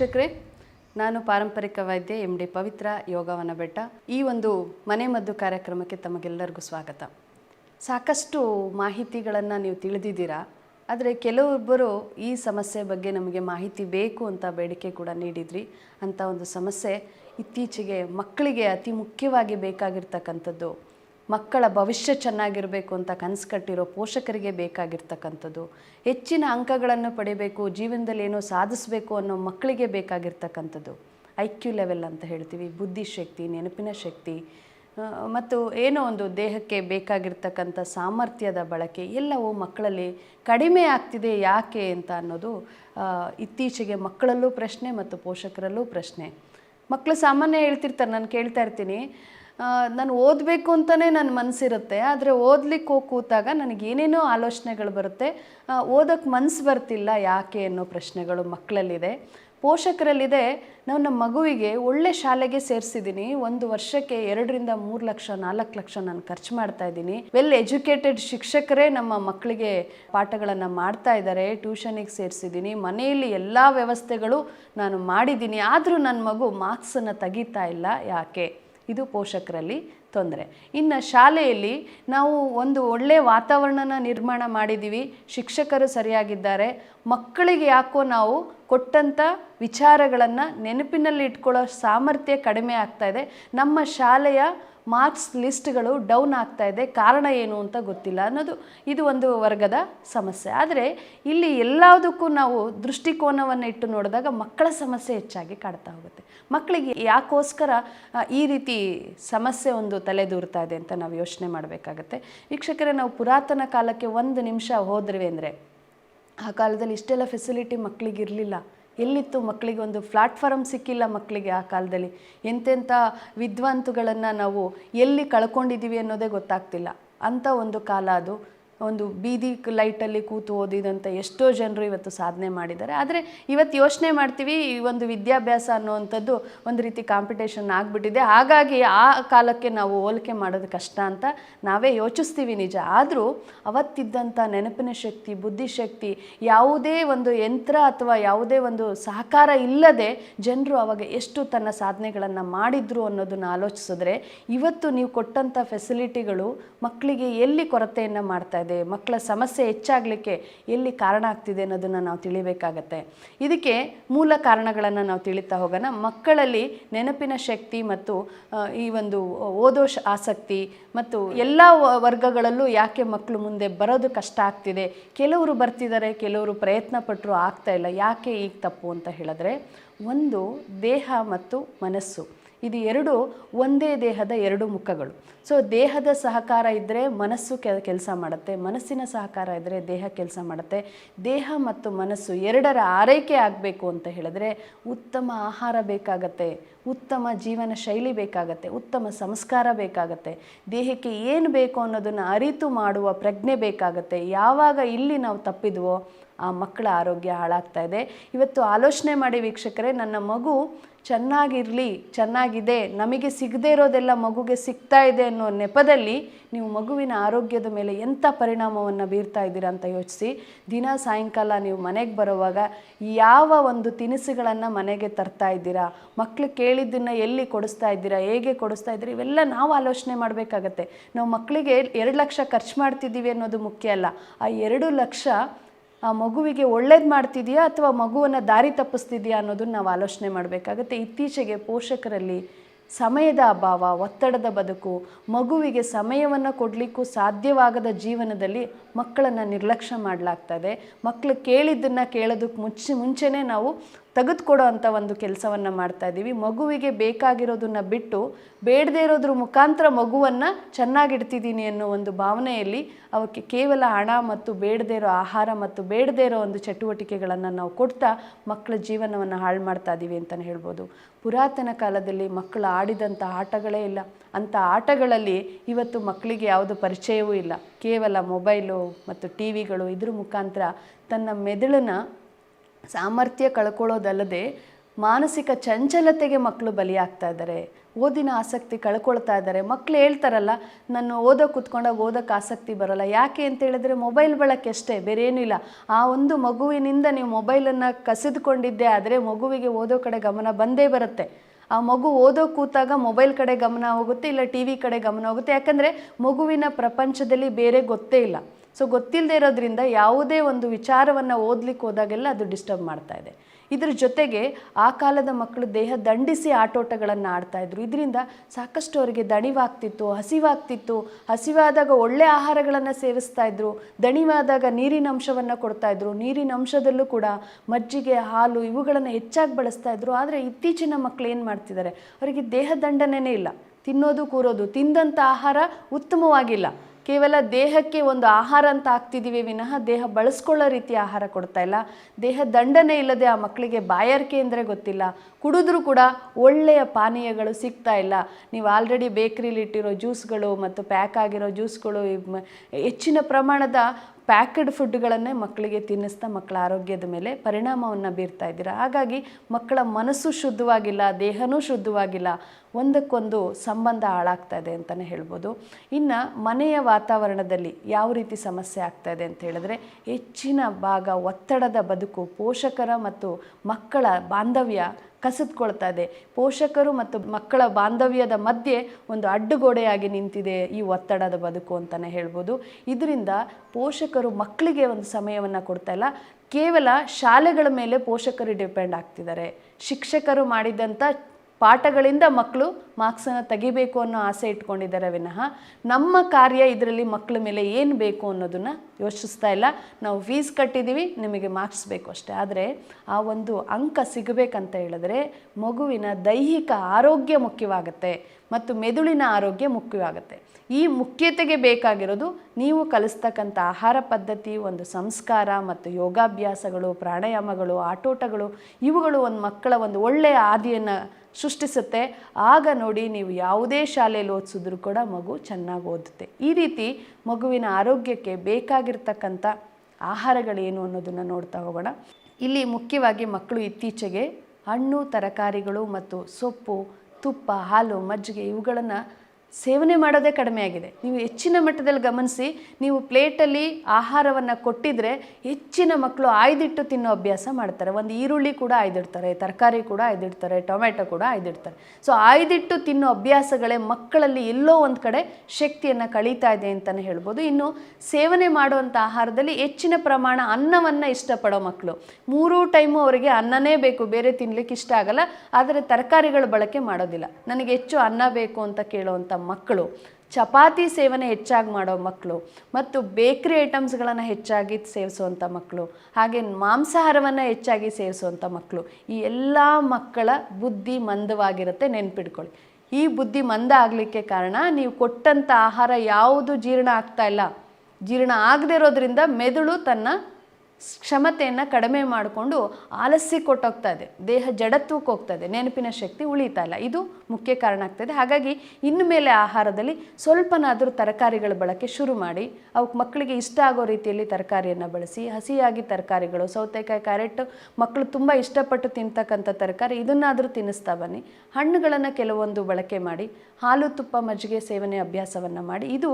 ವೀಕ್ಷಕರೇ, ನಾನು ಪಾರಂಪರಿಕ ವೈದ್ಯ ಎಂ ಡಿ ಪವಿತ್ರ ಯೋಗವನ ಬೆಟ್ಟ. ಈ ಒಂದು ಮನೆ ಮದ್ದು ಕಾರ್ಯಕ್ರಮಕ್ಕೆ ತಮಗೆಲ್ಲರಿಗೂ ಸ್ವಾಗತ. ಸಾಕಷ್ಟು ಮಾಹಿತಿಗಳನ್ನು ನೀವು ತಿಳಿದಿದ್ದೀರಾ, ಆದರೆ ಕೆಲವೊಬ್ಬರು ಈ ಸಮಸ್ಯೆ ಬಗ್ಗೆ ನಮಗೆ ಮಾಹಿತಿ ಬೇಕು ಅಂತ ಬೇಡಿಕೆ ಕೂಡ ನೀಡಿದ್ರಿ. ಅಂಥ ಒಂದು ಸಮಸ್ಯೆ ಇತ್ತೀಚೆಗೆ ಮಕ್ಕಳಿಗೆ ಅತಿ ಮುಖ್ಯವಾಗಿ ಬೇಕಾಗಿರ್ತಕ್ಕಂಥದ್ದು ಮಕ್ಕಳ ಭವಿಷ್ಯ ಚೆನ್ನಾಗಿರಬೇಕು ಅಂತ ಕನಸು ಕಟ್ಟಿರೋ ಪೋಷಕರಿಗೆ ಬೇಕಾಗಿರ್ತಕ್ಕಂಥದ್ದು. ಹೆಚ್ಚಿನ ಅಂಕಗಳನ್ನು ಪಡಿಬೇಕು, ಜೀವನದಲ್ಲಿ ಏನೋ ಸಾಧಿಸಬೇಕು ಅನ್ನೋ ಮಕ್ಕಳಿಗೆ ಬೇಕಾಗಿರ್ತಕ್ಕಂಥದ್ದು. ಐ ಕ್ಯೂ ಲೆವೆಲ್ ಅಂತ ಹೇಳ್ತೀವಿ. ಬುದ್ಧಿಶಕ್ತಿ ನೆನಪಿನ ಶಕ್ತಿ ಮತ್ತು ಏನೋ ಒಂದು ದೇಹಕ್ಕೆ ಬೇಕಾಗಿರ್ತಕ್ಕಂಥ ಸಾಮರ್ಥ್ಯದ ಬಳಕೆ ಎಲ್ಲವೂ ಮಕ್ಕಳಲ್ಲಿ ಕಡಿಮೆ ಆಗ್ತಿದೆ ಯಾಕೆ ಅಂತ ಅನ್ನೋದು ಇತ್ತೀಚೆಗೆ ಮಕ್ಕಳಲ್ಲೂ ಪ್ರಶ್ನೆ ಮತ್ತು ಪೋಷಕರಲ್ಲೂ ಪ್ರಶ್ನೆ. ಮಕ್ಕಳು ಸಾಮಾನ್ಯ ಹೇಳ್ತಿರ್ತಾರೆ, ನಾನು ಕೇಳ್ತಾ ಇರ್ತೀನಿ. ನಾನು ಓದಬೇಕು ಅಂತಲೇ ನನ್ನ ಮನಸ್ಸಿರುತ್ತೆ ಆದರೆ ಓದ್ಲಿಕ್ಕೆ ಹೋಗಿ ಕೂತಾಗ ನನಗೆ ಏನೇನೋ ಆಲೋಚನೆಗಳು ಬರುತ್ತೆ. ಓದೋಕ್ಕೆ ಮನಸ್ಸು ಬರ್ತಿಲ್ಲ ಯಾಕೆ ಅನ್ನೋ ಪ್ರಶ್ನೆಗಳು ಮಕ್ಕಳಲ್ಲಿದೆ ಪೋಷಕರಲ್ಲಿದೆ, ನಾವು ನಮ್ಮ ಮಗುವಿಗೆ ಒಳ್ಳೆ ಶಾಲೆಗೆ ಸೇರಿಸಿದ್ದೀನಿ ಒಂದು ವರ್ಷಕ್ಕೆ ಎರಡರಿಂದ ಮೂರು ಲಕ್ಷ, ನಾಲ್ಕು ಲಕ್ಷ ನಾನು ಖರ್ಚು ಮಾಡ್ತಾ ಇದ್ದೀನಿ. ವೆಲ್ ಎಜುಕೇಟೆಡ್ ಶಿಕ್ಷಕರೇ ನಮ್ಮ ಮಕ್ಕಳಿಗೆ ಪಾಠಗಳನ್ನು ಮಾಡ್ತಾ ಇದ್ದಾರೆ, ಟ್ಯೂಷನಿಗೆ ಸೇರಿಸಿದ್ದೀನಿ ಮನೆಯಲ್ಲಿ ಎಲ್ಲ ವ್ಯವಸ್ಥೆಗಳು ನಾನು ಮಾಡಿದ್ದೀನಿ ಆದರೂ ನನ್ನ ಮಗು ಮಾರ್ಕ್ಸನ್ನು ತೆಗಿತಾ ಇಲ್ಲ, ಯಾಕೆ? ಇದು ಪೋಷಕರಲ್ಲಿ ತೊಂದರೆ. ಇನ್ನು ಶಾಲೆಯಲ್ಲಿ ನಾವು ಒಂದು ಒಳ್ಳೆಯ ವಾತಾವರಣನ ನಿರ್ಮಾಣ ಮಾಡಿದ್ದೀವಿ ಶಿಕ್ಷಕರು ಸರಿಯಾಗಿದ್ದಾರೆ, ಮಕ್ಕಳಿಗೆ ಯಾಕೋ ನಾವು ಕೊಟ್ಟಂಥ ವಿಚಾರಗಳನ್ನು ನೆನಪಿನಲ್ಲಿ ಇಟ್ಕೊಳ್ಳೋ ಸಾಮರ್ಥ್ಯ ಕಡಿಮೆ ಆಗ್ತಾ ಇದೆ. ನಮ್ಮ ಶಾಲೆಯ ಮಾರ್ಕ್ಸ್ ಲಿಸ್ಟ್ಗಳು ಡೌನ್ ಆಗ್ತಾ ಇದೆ. ಕಾರಣ ಏನು ಅಂತ ಗೊತ್ತಿಲ್ಲ ಅನ್ನೋದು ಇದು ಒಂದು ವರ್ಗದ ಸಮಸ್ಯೆ. ಆದರೆ ಇಲ್ಲಿ ಎಲ್ಲದಕ್ಕೂ ನಾವು ದೃಷ್ಟಿಕೋನವನ್ನು ಇಟ್ಟು ನೋಡಿದಾಗ ಮಕ್ಕಳ ಸಮಸ್ಯೆ ಹೆಚ್ಚಾಗಿ ಕಾಡ್ತಾ ಹೋಗುತ್ತೆ. ಮಕ್ಕಳಿಗೆ ಯಾಕೋಸ್ಕರ ಈ ರೀತಿ ಸಮಸ್ಯೆ ಒಂದು ತಲೆದೂರ್ತಾ ಇದೆ ಅಂತ ನಾವು ಯೋಚನೆ ಮಾಡಬೇಕಾಗತ್ತೆ. ವೀಕ್ಷಕರೇ, ನಾವು ಪುರಾತನ ಕಾಲಕ್ಕೆ ಒಂದು ನಿಮಿಷ ಹೋದ್ರಿ ಅಂದರೆ ಆ ಕಾಲದಲ್ಲಿ ಇಷ್ಟೆಲ್ಲ ಫೆಸಿಲಿಟಿ ಮಕ್ಕಳಿಗೆ ಇರಲಿಲ್ಲ. ಎಲ್ಲಿತ್ತು ಮಕ್ಕಳಿಗೆ ಒಂದು ಪ್ಲಾಟ್ಫಾರಮ್ ಸಿಕ್ಕಿಲ್ಲ ಮಕ್ಕಳಿಗೆ ಆ ಕಾಲದಲ್ಲಿ? ಎಂತೆಂಥ ವಿದ್ವಾಂತುಗಳನ್ನು ನಾವು ಎಲ್ಲಿ ಕಳ್ಕೊಂಡಿದ್ದೀವಿ ಅನ್ನೋದೇ ಗೊತ್ತಾಗ್ತಿಲ್ಲ. ಅಂಥ ಒಂದು ಕಾಲ ಅದು. ಒಂದು ಬೀದಿ ಲೈಟಲ್ಲಿ ಕೂತು ಓದಿದಂಥ ಎಷ್ಟೋ ಜನರು ಇವತ್ತು ಸಾಧನೆ ಮಾಡಿದ್ದಾರೆ. ಆದರೆ ಇವತ್ತು ಯೋಚನೆ ಮಾಡ್ತೀವಿ, ಈ ಒಂದು ವಿದ್ಯಾಭ್ಯಾಸ ಅನ್ನುವಂಥದ್ದು ಒಂದು ರೀತಿ ಕಾಂಪಿಟೇಷನ್ ಆಗಿಬಿಟ್ಟಿದೆ. ಹಾಗಾಗಿ ಆ ಕಾಲಕ್ಕೆ ನಾವು ಹೋಲಿಕೆ ಮಾಡೋದು ಕಷ್ಟ ಅಂತ ನಾವೇ ಯೋಚಿಸ್ತೀವಿ ನಿಜ. ಆದರೂ ಅವತ್ತಿದ್ದಂಥ ನೆನಪಿನ ಶಕ್ತಿ, ಬುದ್ಧಿಶಕ್ತಿ, ಯಾವುದೇ ಒಂದು ಯಂತ್ರ ಅಥವಾ ಯಾವುದೇ ಒಂದು ಸಹಕಾರ ಇಲ್ಲದೆ ಜನರು ಅವಾಗ ಎಷ್ಟು ತನ್ನ ಸಾಧನೆಗಳನ್ನು ಮಾಡಿದ್ರು ಅನ್ನೋದನ್ನು ಆಲೋಚಿಸಿದ್ರೆ, ಇವತ್ತು ನೀವು ಕೊಟ್ಟಂಥ ಫೆಸಿಲಿಟಿಗಳು ಮಕ್ಕಳಿಗೆ ಎಲ್ಲಿ ಕೊರತೆಯನ್ನು ಮಾಡ್ತಾ ಇದೆ ಮಕ್ಕಳ ಸಮಸ್ಯೆ ಹೆಚ್ಚಾಗಲಿಕ್ಕೆ ಎಲ್ಲಿ ಕಾರಣ ಆಗ್ತಿದೆ ಅನ್ನೋದನ್ನು ನಾವು ತಿಳಿಬೇಕಾಗತ್ತೆ. ಇದಕ್ಕೆ ಮೂಲ ಕಾರಣಗಳನ್ನು ನಾವು ತಿಳಿತಾ ಹೋಗೋಣ. ಮಕ್ಕಳಲ್ಲಿ ನೆನಪಿನ ಶಕ್ತಿ ಮತ್ತು ಈ ಒಂದು ಓದೋ ಆಸಕ್ತಿ ಮತ್ತು ಎಲ್ಲ ವರ್ಗಗಳಲ್ಲೂ ಯಾಕೆ ಮಕ್ಕಳು ಮುಂದೆ ಬರೋದು ಕಷ್ಟ ಆಗ್ತಿದೆ. ಕೆಲವರು ಬರ್ತಿದ್ದಾರೆ, ಕೆಲವರು ಪ್ರಯತ್ನ ಪಟ್ಟರು ಆಗ್ತಾ ಇಲ್ಲ. ಯಾಕೆ ಈಗ ತಪ್ಪು ಅಂತ ಹೇಳಿದ್ರೆ, ಒಂದು ದೇಹ ಮತ್ತು ಮನಸ್ಸು. ಇದು ಎರಡು ಒಂದೇ ದೇಹದ ಎರಡು ಮುಖಗಳು. ಸೊ ದೇಹದ ಸಹಕಾರ ಇದ್ದರೆ ಮನಸ್ಸು ಕೆಲ ಕೆಲಸ ಮಾಡುತ್ತೆ, ಮನಸ್ಸಿನ ಸಹಕಾರ ಇದ್ದರೆ ದೇಹ ಕೆಲಸ ಮಾಡುತ್ತೆ. ದೇಹ ಮತ್ತು ಮನಸ್ಸು ಎರಡರ ಆರೈಕೆ ಆಗಬೇಕು ಅಂತ ಹೇಳಿದ್ರೆ ಉತ್ತಮ ಆಹಾರ ಬೇಕಾಗತ್ತೆ, ಉತ್ತಮ ಜೀವನ ಶೈಲಿ ಬೇಕಾಗತ್ತೆ, ಉತ್ತಮ ಸಂಸ್ಕಾರ ಬೇಕಾಗತ್ತೆ. ದೇಹಕ್ಕೆ ಏನು ಬೇಕು ಅನ್ನೋದನ್ನು ಅರಿತು ಮಾಡುವ ಪ್ರಜ್ಞೆ ಬೇಕಾಗತ್ತೆ. ಯಾವಾಗ ಇಲ್ಲಿ ನಾವು ತಪ್ಪಿದ್ವೋ ಆ ಮಕ್ಕಳ ಆರೋಗ್ಯ ಹಾಳಾಗ್ತಾ ಇದೆ. ಇವತ್ತು ಆಲೋಚನೆ ಮಾಡಿ ವೀಕ್ಷಕರೇ, ನನ್ನ ಮಗು ಚೆನ್ನಾಗಿರಲಿ, ಚೆನ್ನಾಗಿದೆ, ನಮಗೆ ಸಿಗದೇ ಇರೋದೆಲ್ಲ ಮಗುಗೆ ಸಿಗ್ತಾ ಇದೆ ಅನ್ನೋ ನೆಪದಲ್ಲಿ ನೀವು ಮಗುವಿನ ಆರೋಗ್ಯದ ಮೇಲೆ ಎಂಥ ಪರಿಣಾಮವನ್ನು ಬೀರ್ತಾ ಇದ್ದೀರಾ ಅಂತ ಯೋಚಿಸಿ, ದಿನ ಸಾಯಂಕಾಲ ನೀವು ಮನೆಗೆ ಬರುವಾಗ ಯಾವ ಒಂದು ತಿನಿಸುಗಳನ್ನು ಮನೆಗೆ ತರ್ತಾ ಇದ್ದೀರಾ ಮಕ್ಕಳು ಕೇಳಿದ್ದನ್ನು ಎಲ್ಲಿ ಕೊಡಿಸ್ತಾ ಇದ್ದೀರಾ, ಹೇಗೆ ಕೊಡಿಸ್ತಾ ಇದ್ದೀರಾ, ಇವೆಲ್ಲ ನಾವು ಆಲೋಚನೆ ಮಾಡಬೇಕಾಗತ್ತೆ. ನಾವು ಮಕ್ಕಳಿಗೆ ಎರಡು ಲಕ್ಷ ಖರ್ಚು ಮಾಡ್ತಿದ್ದೀವಿ ಅನ್ನೋದು ಮುಖ್ಯ ಅಲ್ಲ. ಆ ಎರಡು ಲಕ್ಷ ಆ ಮಗುವಿಗೆ ಒಳ್ಳೇದು ಮಾಡ್ತಿದೆಯಾ ಅಥವಾ ಮಗುವನ್ನು ದಾರಿ ತಪ್ಪಿಸ್ತಿದೆಯಾ ಅನ್ನೋದನ್ನು ನಾವು ಆಲೋಚನೆ ಮಾಡಬೇಕಾಗುತ್ತೆ. ಇತ್ತೀಚೆಗೆ ಪೋಷಕರಲ್ಲಿ ಸಮಯದ ಅಭಾವ, ಒತ್ತಡದ ಬದುಕು, ಮಗುವಿಗೆ ಸಮಯವನ್ನು ಕೊಡಲಿಕ್ಕೂ ಸಾಧ್ಯವಾಗದ ಜೀವನದಲ್ಲಿ ಮಕ್ಕಳನ್ನು ನಿರ್ಲಕ್ಷ್ಯ ಮಾಡಲಾಗ್ತದೆ. ಮಕ್ಕಳು ಕೇಳಿದ್ದನ್ನು ಕೇಳೋದಕ್ಕೆ ಮುಂಚೆ ಮುಂಚೆನೇ ನಾವು ತೆಗೆದುಕೊಡೋ ಅಂಥ ಒಂದು ಕೆಲಸವನ್ನು ಮಾಡ್ತಾ ಇದ್ದೀವಿ. ಮಗುವಿಗೆ ಬೇಕಾಗಿರೋದನ್ನು ಬಿಟ್ಟು ಬೇಡದೇ ಇರೋದ್ರ ಮುಖಾಂತರ ಮಗುವನ್ನು ಚೆನ್ನಾಗಿಡ್ತಿದ್ದೀನಿ ಅನ್ನೋ ಒಂದು ಭಾವನೆಯಲ್ಲಿ ಅವಕ್ಕೆ ಕೇವಲ ಹಣ ಮತ್ತು ಬೇಡದೇ ಇರೋ ಆಹಾರ ಮತ್ತು ಬೇಡದೇ ಇರೋ ಒಂದು ಚಟುವಟಿಕೆಗಳನ್ನು ನಾವು ಕೊಡ್ತಾ ಮಕ್ಕಳ ಜೀವನವನ್ನು ಹಾಳು ಮಾಡ್ತಾ ಇದ್ದೀವಿ ಅಂತಲೇ ಹೇಳ್ಬೋದು. ಪುರಾತನ ಕಾಲದಲ್ಲಿ ಮಕ್ಕಳು ಆಡಿದಂಥ ಆಟಗಳೇ ಇಲ್ಲ. ಅಂಥ ಆಟಗಳಲ್ಲಿ ಇವತ್ತು ಮಕ್ಕಳಿಗೆ ಯಾವುದು ಪರಿಚಯವೂ ಇಲ್ಲ. ಕೇವಲ ಮೊಬೈಲು ಮತ್ತು ಟಿ ವಿಗಳು ಇದ್ರ ಮುಖಾಂತರ ತನ್ನ ಮೆದುಳನ್ನ ಸಾಮರ್ಥ್ಯ ಕಳ್ಕೊಳ್ಳೋದಲ್ಲದೆ ಮಾನಸಿಕ ಚಂಚಲತೆಗೆ ಮಕ್ಕಳು ಬಲಿಯಾಗ್ತಾ ಇದ್ದಾರೆ. ಓದಿನ ಆಸಕ್ತಿ ಕಳ್ಕೊಳ್ತಾ ಇದ್ದಾರೆ. ಮಕ್ಕಳು ಹೇಳ್ತಾರಲ್ಲ, ನಾನು ಓದೋ ಕೂತ್ಕೊಂಡಾಗ ಓದೋಕ್ಕೆ ಆಸಕ್ತಿ ಬರೋಲ್ಲ. ಯಾಕೆ ಅಂತ ಹೇಳಿದ್ರೆ ಮೊಬೈಲ್ ಬಳಕೆ ಅಷ್ಟೇ ಬೇರೆ ಇಲ್ಲ. ಆ ಒಂದು ಮಗುವಿನಿಂದ ನೀವು ಮೊಬೈಲನ್ನು ಕಸಿದುಕೊಂಡಿದ್ದೆ ಆದರೆ ಮಗುವಿಗೆ ಓದೋ ಕಡೆ ಗಮನ ಬಂದೇ ಬರುತ್ತೆ. ಆ ಮಗು ಓದೋ ಕೂತಾಗ ಮೊಬೈಲ್ ಕಡೆ ಗಮನ ಹೋಗುತ್ತೆ, ಇಲ್ಲ ಟಿ ವಿ ಕಡೆ ಗಮನ ಹೋಗುತ್ತೆ. ಯಾಕಂದರೆ ಮಗುವಿನ ಪ್ರಪಂಚದಲ್ಲಿ ಬೇರೆ ಗೊತ್ತೇ ಇಲ್ಲ. ಸೊ ಗೊತ್ತಿಲ್ಲದೆ ಇರೋದ್ರಿಂದ ಯಾವುದೇ ಒಂದು ವಿಚಾರವನ್ನು ಓದಲಿಕ್ಕೆ ಹೋದಾಗೆಲ್ಲ ಅದು ಡಿಸ್ಟರ್ಬ್ ಮಾಡ್ತಾ ಇದೆ. ಇದ್ರ ಜೊತೆಗೆ ಆ ಕಾಲದ ಮಕ್ಕಳು ದೇಹ ದಂಡಿಸಿ ಆಟೋಟಗಳನ್ನು ಆಡ್ತಾಯಿದ್ರು ಇದರಿಂದ ಸಾಕಷ್ಟು ಅವರಿಗೆ ದಣಿವಾಗ್ತಿತ್ತು, ಹಸಿವಾಗ್ತಿತ್ತು. ಹಸಿವಾದಾಗ ಒಳ್ಳೆ ಆಹಾರಗಳನ್ನು ಸೇವಿಸ್ತಾ ಇದ್ರು. ದಣಿವಾದಾಗ ನೀರಿನ ಅಂಶವನ್ನು ಕೊಡ್ತಾ ಇದ್ರು. ನೀರಿನ ಅಂಶದಲ್ಲೂ ಕೂಡ ಮಜ್ಜಿಗೆ, ಹಾಲು ಇವುಗಳನ್ನು ಹೆಚ್ಚಾಗಿ ಬಳಸ್ತಾ ಇದ್ರು. ಆದರೆ ಇತ್ತೀಚಿನ ಮಕ್ಕಳು ಏನು ಮಾಡ್ತಿದ್ದಾರೆ? ಅವರಿಗೆ ದೇಹ ದಂಡನೇ ಇಲ್ಲ. ತಿನ್ನೋದು, ಕೂರೋದು ತಿಂದಂಥ ಆಹಾರ ಉತ್ತಮವಾಗಿಲ್ಲ. ಕೇವಲ ದೇಹಕ್ಕೆ ಒಂದು ಆಹಾರ ಅಂತ ಆಗ್ತಿದ್ದೀವಿ ವಿನಃ ದೇಹ ಬಳಸ್ಕೊಳ್ಳೋ ರೀತಿ ಆಹಾರ ಕೊಡ್ತಾ ಇಲ್ಲ. ದೇಹ ದಂಡನೆ ಇಲ್ಲದೆ ಆ ಮಕ್ಕಳಿಗೆ ಬಾಯಾರಿಕೆ ಅಂದರೆ ಗೊತ್ತಿಲ್ಲ. ಕುಡಿದ್ರೂ ಕೂಡ ಒಳ್ಳೆಯ ಪಾನೀಯಗಳು ಸಿಗ್ತಾ ಇಲ್ಲ. ನೀವು ಆಲ್ರೆಡಿ ಬೇಕ್ರಿಲಿ ಇಟ್ಟಿರೋ ಜ್ಯೂಸ್ಗಳು ಮತ್ತು ಪ್ಯಾಕ್ ಆಗಿರೋ ಜ್ಯೂಸ್ಗಳು ಹೆಚ್ಚಿನ ಪ್ರಮಾಣದ ಪ್ಯಾಕೆಡ್ ಫುಡ್ಗಳನ್ನೇ ಮಕ್ಕಳಿಗೆ ತಿನ್ನಿಸ್ತಾ ಮಕ್ಕಳ ಆರೋಗ್ಯದ ಮೇಲೆ ಪರಿಣಾಮವನ್ನು ಬೀರ್ತಾ ಇದ್ದೀರಾ? ಹಾಗಾಗಿ ಮಕ್ಕಳ ಮನಸ್ಸು ಶುದ್ಧವಾಗಿಲ್ಲ, ದೇಹನೂ ಶುದ್ಧವಾಗಿಲ್ಲ. ಒಂದಕ್ಕೊಂದು ಸಂಬಂಧ ಹಾಳಾಗ್ತಾ ಇದೆ ಅಂತಲೇ ಹೇಳ್ಬೋದು. ಇನ್ನು ಮನೆಯ ವಾತಾವರಣದಲ್ಲಿ ಯಾವ ರೀತಿ ಸಮಸ್ಯೆ ಆಗ್ತಾ ಇದೆ ಅಂತ ಹೇಳಿದ್ರೆ ಹೆಚ್ಚಿನ ಭಾಗ ಒತ್ತಡದ ಬದುಕು ಪೋಷಕರ ಮತ್ತು ಮಕ್ಕಳ ಬಾಂಧವ್ಯ ಕಸಿದ್ಕೊಳ್ತಾ ಇದೆ ಪೋಷಕರು ಮತ್ತು ಮಕ್ಕಳ ಬಾಂಧವ್ಯದ ಮಧ್ಯೆ ಒಂದು ಅಡ್ಡುಗೋಡೆಯಾಗಿ ನಿಂತಿದೆ ಈ ಒತ್ತಡದ ಬದುಕು ಅಂತಲೇ ಹೇಳ್ಬೋದು. ಇದರಿಂದ ಪೋಷಕರು ಮಕ್ಕಳಿಗೆ ಒಂದು ಸಮಯವನ್ನು ಕೊಡ್ತಾ ಇಲ್ಲ. ಕೇವಲ ಶಾಲೆಗಳ ಮೇಲೆ ಪೋಷಕರು ಡಿಪೆಂಡ್ ಆಗ್ತಿದ್ದಾರೆ. ಶಿಕ್ಷಕರು ಮಾಡಿದಂಥ ಪಾಠಗಳಿಂದ ಮಕ್ಕಳು ಮಾರ್ಕ್ಸನ್ನು ತೆಗಿಬೇಕು ಅನ್ನೋ ಆಸೆ ಇಟ್ಕೊಂಡಿದ್ದಾರೆ ವಿನಃ ನಮ್ಮ ಕಾರ್ಯ ಇದರಲ್ಲಿ ಮಕ್ಕಳ ಮೇಲೆ ಏನು ಬೇಕು ಅನ್ನೋದನ್ನು ಯೋಚಿಸ್ತಾ ಇಲ್ಲ. ನಾವು ಫೀಸ್ ಕಟ್ಟಿದ್ದೀವಿ, ನಿಮಗೆ ಮಾರ್ಕ್ಸ್ ಬೇಕು ಅಷ್ಟೇ. ಆದರೆ ಆ ಒಂದು ಅಂಕ ಸಿಗಬೇಕಂತ ಹೇಳಿದ್ರೆ ಮಗುವಿನ ದೈಹಿಕ ಆರೋಗ್ಯ ಮುಖ್ಯವಾಗುತ್ತೆ. ಮತ್ತು ಮೆದುಳಿನ ಆರೋಗ್ಯ ಮುಖ್ಯವಾಗುತ್ತೆ. ಈ ಮುಖ್ಯತೆಗೆ ಬೇಕಾಗಿರೋದು ನೀವು ಕಲಿಸ್ತಕ್ಕಂಥ ಆಹಾರ ಪದ್ಧತಿ, ಒಂದು ಸಂಸ್ಕಾರ ಮತ್ತು ಯೋಗಾಭ್ಯಾಸಗಳು, ಪ್ರಾಣಾಯಾಮಗಳು, ಆಟೋಟಗಳು, ಇವುಗಳು ಒಂದು ಮಕ್ಕಳ ಒಂದು ಒಳ್ಳೆಯ ಆದಿಯನ್ನು ಸೃಷ್ಟಿಸುತ್ತೆ. ಆಗ ನೋಡಿ ನೀವು ಯಾವುದೇ ಶಾಲೆಯಲ್ಲಿ ಓದಿಸಿದ್ರೂ ಕೂಡ ಮಗು ಚೆನ್ನಾಗಿ ಓದುತ್ತೆ. ಈ ರೀತಿ ಮಗುವಿನ ಆರೋಗ್ಯಕ್ಕೆ ಬೇಕಾಗಿರ್ತಕ್ಕಂಥ ಆಹಾರಗಳೇನು ಅನ್ನೋದನ್ನು ನೋಡ್ತಾ ಹೋಗೋಣ. ಇಲ್ಲಿ ಮುಖ್ಯವಾಗಿ ಮಕ್ಕಳು ಇತ್ತೀಚೆಗೆ ಹಣ್ಣು, ತರಕಾರಿಗಳು ಮತ್ತು ಸೊಪ್ಪು ತುಪ್ಪ ಹಾಲು ಮಜ್ಜಿಗೆ ಇವುಗಳನ್ನು ಸೇವನೆ ಮಾಡೋದೇ ಕಡಿಮೆ ಆಗಿದೆ. ನೀವು ಹೆಚ್ಚಿನ ಮಟ್ಟದಲ್ಲಿ ಗಮನಿಸಿ, ನೀವು ಪ್ಲೇಟಲ್ಲಿ ಆಹಾರವನ್ನು ಕೊಟ್ಟಿದ್ರೆ ಹೆಚ್ಚಿನ ಮಕ್ಕಳು ಆಯ್ದಿಟ್ಟು ತಿನ್ನೋ ಅಭ್ಯಾಸ ಮಾಡ್ತಾರೆ. ಒಂದು ಈರುಳ್ಳಿ ಕೂಡ ಆಯ್ದಿಡ್ತಾರೆ, ತರಕಾರಿ ಕೂಡ ಆಯ್ದಿಡ್ತಾರೆ ಟೊಮೆಟೊ ಕೂಡ ಆಯ್ದಿಡ್ತಾರೆ. ಸೊ ಆಯ್ದಿಟ್ಟು ತಿನ್ನೋ ಅಭ್ಯಾಸಗಳೇ ಮಕ್ಕಳಲ್ಲಿ ಎಲ್ಲೋ ಒಂದು ಕಡೆ ಶಕ್ತಿಯನ್ನು ಕಳೀತಾ ಇದೆ ಅಂತಲೇ ಹೇಳ್ಬೋದು. ಇನ್ನು ಸೇವನೆ ಮಾಡುವಂಥ ಆಹಾರದಲ್ಲಿ ಹೆಚ್ಚಿನ ಪ್ರಮಾಣ ಅನ್ನವನ್ನು ಇಷ್ಟಪಡೋ ಮಕ್ಕಳು ಮೂರು ಟೈಮು ಅವರಿಗೆ ಅನ್ನನೇ ಬೇಕು, ಬೇರೆ ತಿನ್ನಲಿಕ್ಕೆ ಇಷ್ಟ ಆಗಲ್ಲ. ಆದರೆ ತರಕಾರಿಗಳು ಬಳಕೆ ಮಾಡೋದಿಲ್ಲ. ನನಗೆ ಹೆಚ್ಚು ಅನ್ನ ಬೇಕು ಅಂತ ಕೇಳುವಂಥ ಮಕ್ಕಳು. ಚಪಾತಿ ಸೇವನೆ ಹೆಚ್ಚಾಗಿ ಮಾಡೋ ಮಕ್ಕಳು ಮತ್ತು ಬೇಕ್ರಿ ಐಟಮ್ಸ್ಗಳನ್ನು ಹೆಚ್ಚಾಗಿ ಸೇವಿಸುವಂಥ ಮಕ್ಕಳು ಹಾಗೆ ಮಾಂಸಾಹಾರವನ್ನು ಹೆಚ್ಚಾಗಿ ಸೇವಿಸುವಂಥ ಮಕ್ಕಳು ಈ ಎಲ್ಲ ಮಕ್ಕಳ ಬುದ್ಧಿ ಮಂದವಾಗಿರುತ್ತೆ ನೆನ್ಪಿಡ್ಕೊಳ್ಳಿ ಈ ಬುದ್ಧಿ ಮಂದ ಆಗಲಿಕ್ಕೆ ಕಾರಣ ನೀವು ಕೊಟ್ಟಂಥ ಆಹಾರ ಯಾವುದು ಜೀರ್ಣ ಆಗ್ತಾ ಇಲ್ಲ. ಜೀರ್ಣ ಆಗದೇ ಇರೋದ್ರಿಂದ ಮೆದುಳು ತನ್ನ ಕ್ಷಮತೆಯನ್ನು ಕಡಿಮೆ ಮಾಡಿಕೊಂಡು ಆಲಸ್ಯ ಕೊಟ್ಟೋಗ್ತಾ ದೇಹ ಜಡತ್ವಕ್ಕೆ ಹೋಗ್ತಾ ನೆನಪಿನ ಶಕ್ತಿ ಉಳಿತಾ ಇಲ್ಲ. ಇದು ಮುಖ್ಯ ಕಾರಣ ಆಗ್ತದೆ ಹಾಗಾಗಿ ಇನ್ನು ಮೇಲೆ ಆಹಾರದಲ್ಲಿ ಸ್ವಲ್ಪನಾದರೂ ತರಕಾರಿಗಳ ಬಳಕೆ ಶುರು ಮಾಡಿ ಅವಕ್ಕೆ ಮಕ್ಕಳಿಗೆ ಇಷ್ಟ ಆಗೋ ರೀತಿಯಲ್ಲಿ ತರಕಾರಿಯನ್ನು ಬಳಸಿ, ಹಸಿಯಾಗಿ ತರಕಾರಿಗಳು, ಸೌತೆಕಾಯಿ, ಕ್ಯಾರೆಟ್ ಮಕ್ಕಳು ತುಂಬ ಇಷ್ಟಪಟ್ಟು ತಿಂತಕ್ಕಂಥ ತರಕಾರಿ ಇದನ್ನಾದರೂ ತಿನ್ನಿಸ್ತಾ ಬನ್ನಿ. ಹಣ್ಣುಗಳನ್ನು ಕೆಲವೊಂದು ಬಳಕೆ ಮಾಡಿ, ಹಾಲು ತುಪ್ಪ ಮಜ್ಜಿಗೆ ಸೇವನೆ ಅಭ್ಯಾಸವನ್ನು ಮಾಡಿ, ಇದು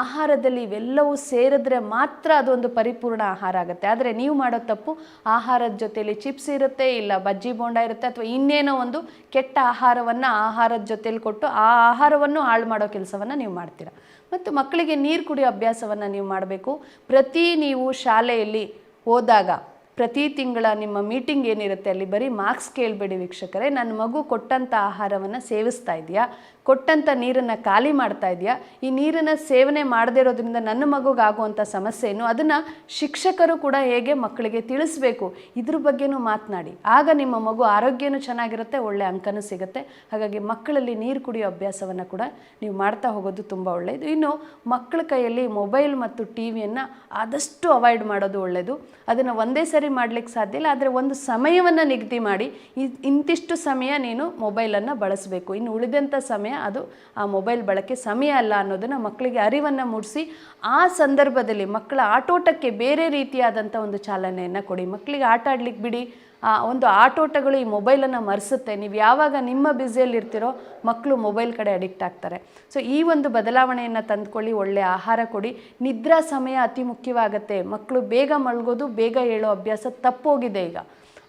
ಆಹಾರದಲ್ಲಿ ಇವೆಲ್ಲವೂ ಸೇರಿದ್ರೆ ಮಾತ್ರ ಅದೊಂದು ಪರಿಪೂರ್ಣ ಆಹಾರ ಆಗುತ್ತೆ. ಆದರೆ ನೀವು ಮಾಡೋ ತಪ್ಪು ಆಹಾರದ ಜೊತೆಯಲ್ಲಿ ಚಿಪ್ಸ್ ಇರುತ್ತೆ, ಇಲ್ಲ ಬಜ್ಜಿ ಬೋಂಡ ಇರುತ್ತೆ, ಅಥವಾ ಇನ್ನೇನೋ ಒಂದು ಕೆಟ್ಟ ಆಹಾರವನ್ನು ಆಹಾರದ ಜೊತೆಯಲ್ಲಿ ಕೊಟ್ಟು ಆ ಆಹಾರವನ್ನು ಹಾಳು ಮಾಡೋ ಕೆಲಸವನ್ನು ನೀವು ಮಾಡ್ತೀರಾ? ಮತ್ತು ಮಕ್ಕಳಿಗೆ ನೀರು ಕುಡಿಯೋ ಅಭ್ಯಾಸವನ್ನು ನೀವು ಮಾಡಬೇಕು. ಪ್ರತಿ ನೀವು ಶಾಲೆಯಲ್ಲಿ ಹೋದಾಗ ಪ್ರತಿ ತಿಂಗಳ ನಿಮ್ಮ ಮೀಟಿಂಗ್ ಏನಿರುತ್ತೆ ಅಲ್ಲಿ ಬರೀ ಮಾರ್ಕ್ಸ್ ಕೇಳಬೇಡಿ ವೀಕ್ಷಕರೇ. ನನ್ನ ಮಗು ಕೊಟ್ಟಂಥ ಆಹಾರವನ್ನು ಸೇವಿಸ್ತಾ ಇದೆಯಾ? ಕೊಟ್ಟಂಥ ನೀರನ್ನು ಖಾಲಿ ಮಾಡ್ತಾ ಇದೆಯಾ? ಈ ನೀರನ್ನು ಸೇವನೆ ಮಾಡದೇ ಇರೋದ್ರಿಂದ ನನ್ನ ಮಗುಗಾಗುವಂಥ ಸಮಸ್ಯೆ ಏನು? ಅದನ್ನು ಶಿಕ್ಷಕರು ಕೂಡ ಹೇಗೆ ಮಕ್ಕಳಿಗೆ ತಿಳಿಸ್ಬೇಕು? ಇದ್ರ ಬಗ್ಗೆನೂ ಮಾತನಾಡಿ. ಆಗ ನಿಮ್ಮ ಮಗು ಆರೋಗ್ಯನೂ ಚೆನ್ನಾಗಿರುತ್ತೆ, ಒಳ್ಳೆ ಅಂಕನೂ ಸಿಗುತ್ತೆ. ಹಾಗಾಗಿ ಮಕ್ಕಳಲ್ಲಿ ನೀರು ಕುಡಿಯೋ ಅಭ್ಯಾಸವನ್ನು ಕೂಡ ನೀವು ಮಾಡ್ತಾ ಹೋಗೋದು ತುಂಬ ಒಳ್ಳೆಯದು ಇನ್ನು ಮಕ್ಕಳ ಕೈಯಲ್ಲಿ ಮೊಬೈಲ್ ಮತ್ತು ಟಿ ವಿಯನ್ನು ಆದಷ್ಟು ಅವಾಯ್ಡ್ ಮಾಡೋದು ಒಳ್ಳೆಯದು ಅದನ್ನು ಒಂದೇ ಸರಿ ಮಾಡಲಿಕ್ಕೆ ಸಾಧ್ಯ ಇಲ್ಲ, ಆದರೆ ಒಂದು ಸಮಯವನ್ನು ನಿಗದಿ ಮಾಡಿ ಇಂತಿಷ್ಟು ಸಮಯ ನೀನು ಮೊಬೈಲನ್ನು ಬಳಸಬೇಕು. ಇನ್ನು ಉಳಿದಂಥ ಸಮಯ ಅದು ಆ ಮೊಬೈಲ್ ಬಳಕೆ ಸಮಯ ಅಲ್ಲ ಅನ್ನೋದನ್ನು ಮಕ್ಕಳಿಗೆ ಅರಿವನ್ನು ಮೂಡಿಸಿ, ಆ ಸಂದರ್ಭದಲ್ಲಿ ಮಕ್ಕಳ ಆಟೋಟಕ್ಕೆ ಬೇರೆ ರೀತಿಯಾದಂಥ ಒಂದು ಚಾಲನೆಯನ್ನು ಕೊಡಿ. ಮಕ್ಕಳಿಗೆ ಆಟ ಆಡ್ಲಿಕ್ಕೆ ಬಿಡಿ ಒಂದು ಆಟೋಟಗಳು ಈ ಮೊಬೈಲನ್ನು ಮರೆಸುತ್ತೆ. ನೀವು ಯಾವಾಗ ನಿಮ್ಮ ಬ್ಯುಸಿಯಲ್ಲಿರ್ತಿರೋ ಮಕ್ಕಳು ಮೊಬೈಲ್ ಕಡೆ ಅಡಿಕ್ಟ್ ಆಗ್ತಾರೆ. ಸೊ, ಈ ಒಂದು ಬದಲಾವಣೆಯನ್ನು ತಂದುಕೊಳ್ಳಿ ಒಳ್ಳೆಯ ಆಹಾರ ಕೊಡಿ. ನಿದ್ರಾ ಸಮಯ ಅತಿ ಮುಖ್ಯವಾಗುತ್ತೆ. ಮಕ್ಕಳು ಬೇಗ ಮಲಗೋದು, ಬೇಗ ಹೇಳೋ ಅಭ್ಯಾಸ ತಪ್ಪೋಗಿದೆ ಈಗ.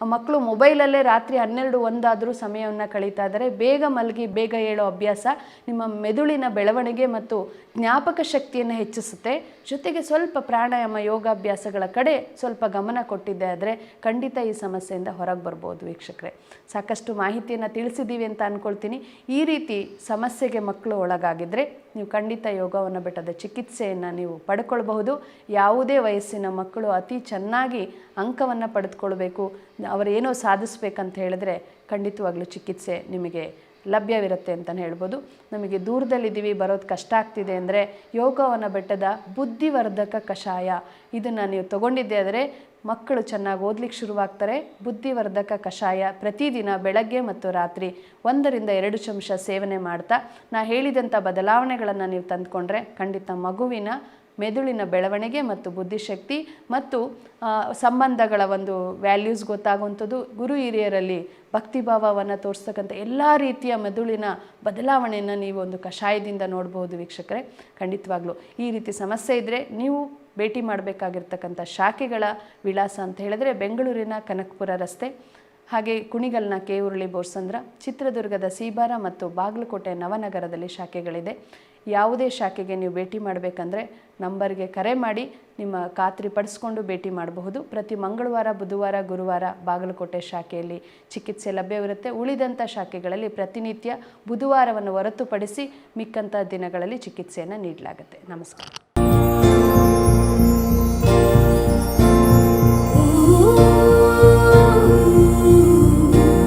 ಮಕ್ಕಳು ಮೊಬೈಲಲ್ಲೇ ರಾತ್ರಿ ಹನ್ನೆರಡು ಒಂದಾದರೂ ಸಮಯವನ್ನು ಕಳೀತಾ ಇದ್ದಾರೆ. ಬೇಗ ಮಲಗಿ, ಬೇಗ ಹೇಳೋ ಅಭ್ಯಾಸ ನಿಮ್ಮ ಮೆದುಳಿನ ಬೆಳವಣಿಗೆ ಮತ್ತು ಜ್ಞಾಪಕ ಶಕ್ತಿಯನ್ನು ಹೆಚ್ಚಿಸುತ್ತೆ. ಜೊತೆಗೆ ಸ್ವಲ್ಪ ಪ್ರಾಣಾಯಾಮ, ಯೋಗಾಭ್ಯಾಸಗಳ ಕಡೆ ಸ್ವಲ್ಪ ಗಮನ ಕೊಟ್ಟಿದ್ದೆ ಆದರೆ ಖಂಡಿತ ಈ ಸಮಸ್ಯೆಯಿಂದ ಹೊರಗೆ ಬರ್ಬೋದು ವೀಕ್ಷಕರೇ. ಸಾಕಷ್ಟು ಮಾಹಿತಿಯನ್ನು ತಿಳಿಸಿದ್ದೀವಿ ಅಂತ ಅಂದ್ಕೊಳ್ತೀನಿ ಈ ರೀತಿ ಸಮಸ್ಯೆಗೆ ಮಕ್ಕಳು ಒಳಗಾಗಿದ್ದರೆ ನೀವು ಖಂಡಿತ ಯೋಗವನ್ನು ಬೆಟ್ಟದ ಚಿಕಿತ್ಸೆಯನ್ನು ನೀವು ಪಡ್ಕೊಳ್ಬಹುದು. ಯಾವುದೇ ವಯಸ್ಸಿನ ಮಕ್ಕಳು ಅತಿ ಚೆನ್ನಾಗಿ ಅಂಕವನ್ನು ಪಡೆದುಕೊಳ್ಬೇಕು. ಅವರೇನೋ ಸಾಧಿಸ್ಬೇಕಂತ ಹೇಳಿದ್ರೆ ಖಂಡಿತವಾಗ್ಲೂ ಚಿಕಿತ್ಸೆ ನಿಮಗೆ ಲಭ್ಯವಿರುತ್ತೆ ಅಂತಲೇ ಹೇಳ್ಬೋದು. ನಮಗೆ ದೂರದಲ್ಲಿದ್ದೀವಿ, ಬರೋದು ಕಷ್ಟ ಆಗ್ತಿದೆ ಅಂದರೆ ಯೋಗವನ ಬೆಟ್ಟದ ಬುದ್ಧಿವರ್ಧಕ ಕಷಾಯ. ಇದನ್ನು ನೀವು ತಗೊಂಡಿದ್ದೆ ಆದರೆ ಮಕ್ಕಳು ಚೆನ್ನಾಗಿ ಓದ್ಲಿಕ್ಕೆ ಶುರುವಾಗ್ತಾರೆ. ಬುದ್ಧಿವರ್ಧಕ ಕಷಾಯ ಪ್ರತಿದಿನ ಬೆಳಗ್ಗೆ ಮತ್ತು ರಾತ್ರಿ ಒಂದರಿಂದ ಎರಡು ಚಮಚ ಸೇವನೆ ಮಾಡ್ತಾ, ನಾ ಹೇಳಿದಂಥ ಬದಲಾವಣೆಗಳನ್ನು ನೀವು ತಂದುಕೊಂಡ್ರೆ ಖಂಡಿತ ಮಗುವಿನ ಮೆದುಳಿನ ಬೆಳವಣಿಗೆ ಮತ್ತು ಬುದ್ಧಿಶಕ್ತಿ ಮತ್ತು ಸಂಬಂಧಗಳ ಒಂದು ವ್ಯಾಲ್ಯೂಸ್ ಗೊತ್ತಾಗುವಂಥದ್ದು. ಗುರು ಹಿರಿಯರಲ್ಲಿ ಭಕ್ತಿಭಾವವನ್ನು ತೋರಿಸ್ತಕ್ಕಂಥ ಎಲ್ಲ ರೀತಿಯ ಮೆದುಳಿನ ಬದಲಾವಣೆಯನ್ನು ನೀವು ಒಂದು ಕಷಾಯದಿಂದ ನೋಡ್ಬೋದು ವೀಕ್ಷಕರೇ. ಖಂಡಿತವಾಗ್ಲೂ ಈ ರೀತಿ ಸಮಸ್ಯೆ ಇದ್ದರೆ ನೀವು ಭೇಟಿ ಮಾಡಬೇಕಾಗಿರ್ತಕ್ಕಂಥ ಶಾಖೆಗಳ ವಿಳಾಸ ಅಂತ ಹೇಳಿದ್ರೆ ಬೆಂಗಳೂರಿನ ಕನಕಪುರ ರಸ್ತೆ. ಹಾಗೆ ಕುಣಿಗಲ್ನ ಕೆ. ಉರುಳಿ ಬೋರ್ಸಂದ್ರ, ಚಿತ್ರದುರ್ಗದ ಸೀಬಾರ ಮತ್ತು ಬಾಗಲಕೋಟೆ ನವನಗರದಲ್ಲಿ ಶಾಖೆಗಳಿದೆ. ಯಾವುದೇ ಶಾಖೆಗೆ ನೀವು ಭೇಟಿ ಮಾಡಬೇಕಂದ್ರೆ ನಂಬರ್ಗೆ ಕರೆ ಮಾಡಿ ನಿಮ್ಮ ಖಾತ್ರಿ ಪಡಿಸ್ಕೊಂಡು ಭೇಟಿ ಮಾಡಬಹುದು. ಪ್ರತಿ ಮಂಗಳವಾರ, ಬುಧವಾರ, ಗುರುವಾರ ಬಾಗಲಕೋಟೆ ಶಾಖೆಯಲ್ಲಿ ಚಿಕಿತ್ಸೆ ಲಭ್ಯವಿರುತ್ತೆ ಉಳಿದಂಥ ಶಾಖೆಗಳಲ್ಲಿ ಪ್ರತಿನಿತ್ಯ ಬುಧವಾರವನ್ನು ಹೊರತುಪಡಿಸಿ ಮಿಕ್ಕಂಥ ದಿನಗಳಲ್ಲಿ ಚಿಕಿತ್ಸೆಯನ್ನು ನೀಡಲಾಗುತ್ತೆ. ನಮಸ್ಕಾರ.